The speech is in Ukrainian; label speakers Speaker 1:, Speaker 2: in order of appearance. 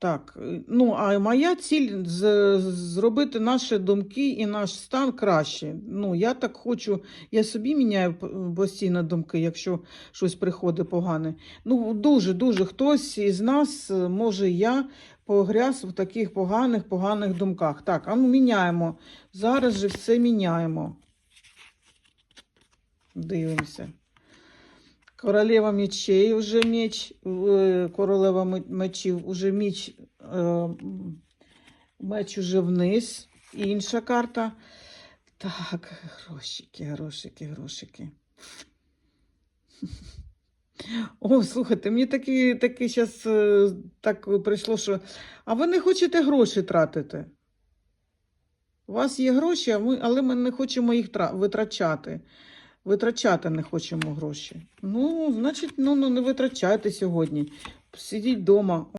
Speaker 1: Так, е, ну, а моя ціль з- зробити наші думки і наш стан краще. Ну, я так хочу, я собі міняю постійно думки, якщо щось приходить погане. Ну, дуже, дуже хтось із нас, е, може, я погряз в таких поганих, поганих думках. Так, а ну міняємо. Зараз же все міняємо. Дивимося. Королева мечей вже меч, е, королева мечів уже меч, е, меч уже вниз. Інша карта. Так, грошики, грошики, грошики. О, слухайте, мені таки, таки зараз так прийшло, що. А ви не хочете гроші тратити? У вас є гроші, але ми не хочемо їх витрачати. Витрачати не хочемо гроші. Ну, значить, ну, ну не витрачайте сьогодні. Сидіть вдома.